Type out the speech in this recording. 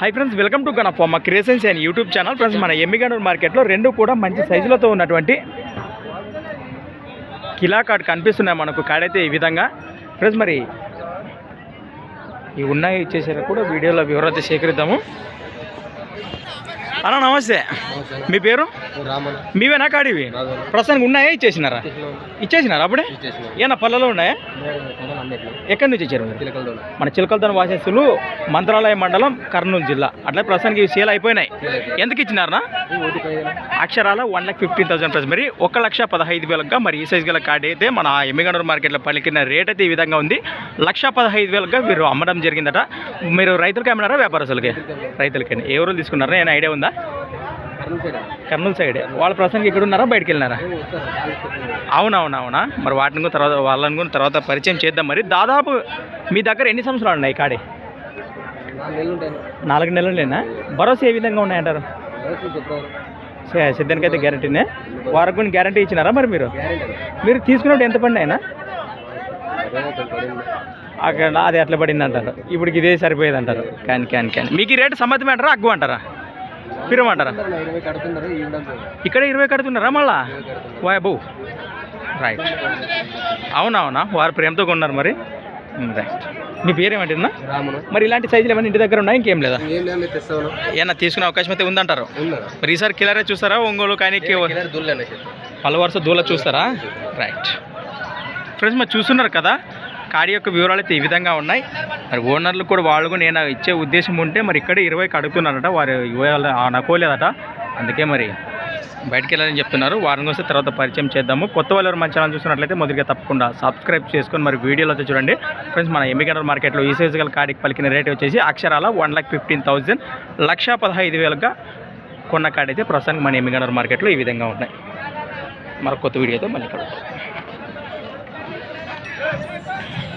Hi friends welcome to Gana Ma creations and YouTube channel friends మన ఎమ్మిగనూరు మార్కెట్లో రెండు కూడా మంచి సైజులతో ఉన్నటువంటి కిలా కార్డ్ కనిపిస్తున్నాయి మనకు. కాడైతే ఈ విధంగా. ఫ్రెండ్స్ మరి ఈ ఉన్నాయి ఇచ్చేసారు కూడా వీడియోలో వివరాలు సేకరిద్దాము. అన్న నమస్తే. మీ పేరు? మీవేనా కాడివి? ప్రస్తుతానికి ఉన్నాయా? ఇచ్చేసినారా? ఇచ్చేసినారా అప్పుడే? ఏనా పళ్ళలో ఉన్నాయా? ఎక్కడి నుంచి ఇచ్చారు మన చిలకలతోని వాసేసులు మంత్రాలయ మండలం కర్నూలు జిల్లా. అట్లా ప్రస్తుతానికి ఇవి సేల్ అయిపోయినాయి. ఎందుకు ఇచ్చినారనా అక్షరాల one lakh fifteen thousand price మరి ఒక లక్ష పదహైదు వేలుగా మరి ఈ సైజ్ గల కార్డ్ అయితే మన ఎమ్మిగనూరు మార్కెట్లో పలికిన రేట్ అయితే ఈ విధంగా ఉంది. లక్ష పదహైదు వేలుగా మీరు అమ్మడం జరిగిందట. మీరు రైతులకి అమ్మినారా? వ్యాపారస్తులకి? రైతులకి ఏ ఊరు తీసుకున్నారా ఏమైనా ఐడియా ఉందా? కర్నూలు సైడ్? వాళ్ళ ప్రస్తుతానికి ఇక్కడ ఉన్నారా? బయటికి వెళ్ళినారా? అవునవునవునా? మరి వాటిని కూడా తర్వాత వాళ్ళని కూడా తర్వాత పరిచయం చేద్దాం. మరి దాదాపు మీ దగ్గర ఎన్ని సంవత్సరాలు ఉన్నాయి కాడి? నాలుగు నెలలేనా భరోసా ఏ విధంగా ఉన్నాయంటారు? సిద్ధానికి అయితే గ్యారంటీనే. వారికి కూడా గ్యారంటీ ఇచ్చినారా మరి మీరు? మీరు తీసుకున్నప్పుడు ఎంత పడింది. అయినా అక్కడ అది ఎట్లా పడింది అంటారు ఇప్పుడు ఇదే సరిపోయేది అంటారు కానీ కానీ కానీ. మీకు ఈ రేటు సమ్మతమే అంటారా అగ్గు అంటారా? పిరమంటారా? ఇక్కడ ఇరవై కడుతున్నారా మళ్ళా? వాయబు రైట్. అవునవునా? వారు ప్రేమతో కొన్నారు మరి. రైట్. మీ పేరేమంటున్నా? మరి ఇలాంటి సైజులు ఏమైనా ఇంటి దగ్గర ఉన్నాయి? ఇంకేం లేదా? ఏమన్నా తీసుకునే అవకాశం అయితే ఉందంటారు. మరి ఈసారి కిలరే చూస్తారా? ఒంగోలు కానీ పలు వరుస దూల చూస్తారా? రైట్. ఫ్రెండ్స్ మరి చూస్తున్నారు కదా? కాడి యొక్క వివరాలు అయితే ఈ విధంగా ఉన్నాయి. మరి ఓనర్లు కూడా వాళ్ళు కూడా నేను ఇచ్చే ఉద్దేశం ఉంటే మరి ఇక్కడ ఇరవైకి అడుగుతున్నారట వారు ఇవ్వాలి అనుకోలేదట అందుకే మరి బయటికి వెళ్ళాలని చెప్తున్నారు. వారం వస్తే తర్వాత పరిచయం చేద్దాము. కొత్త వాళ్ళు ఎవరు మన ఛానల్ చూస్తున్నట్లయితే మొదటిగా తప్పకుండా సబ్స్క్రైబ్ చేసుకొని మరి వీడియోలో అయితే చూడండి. ఫ్రెండ్స్ మన ఎమ్మిగనర్ మార్కెట్లో ఈ సైజు గల కాడికి పలికిన రేట్ వచ్చేసి అక్షరాల వన్ లాక్ ఫిఫ్టీన్ థౌజండ్ లక్ష పదహైదు వేలుగా కొన్న కాడైతే ప్రస్తుతానికి మన ఎమ్మిగనర్ మార్కెట్లో ఈ విధంగా ఉన్నాయి. మరొక కొత్త వీడియోతో మళ్ళీ కలుగుతాం Yeah.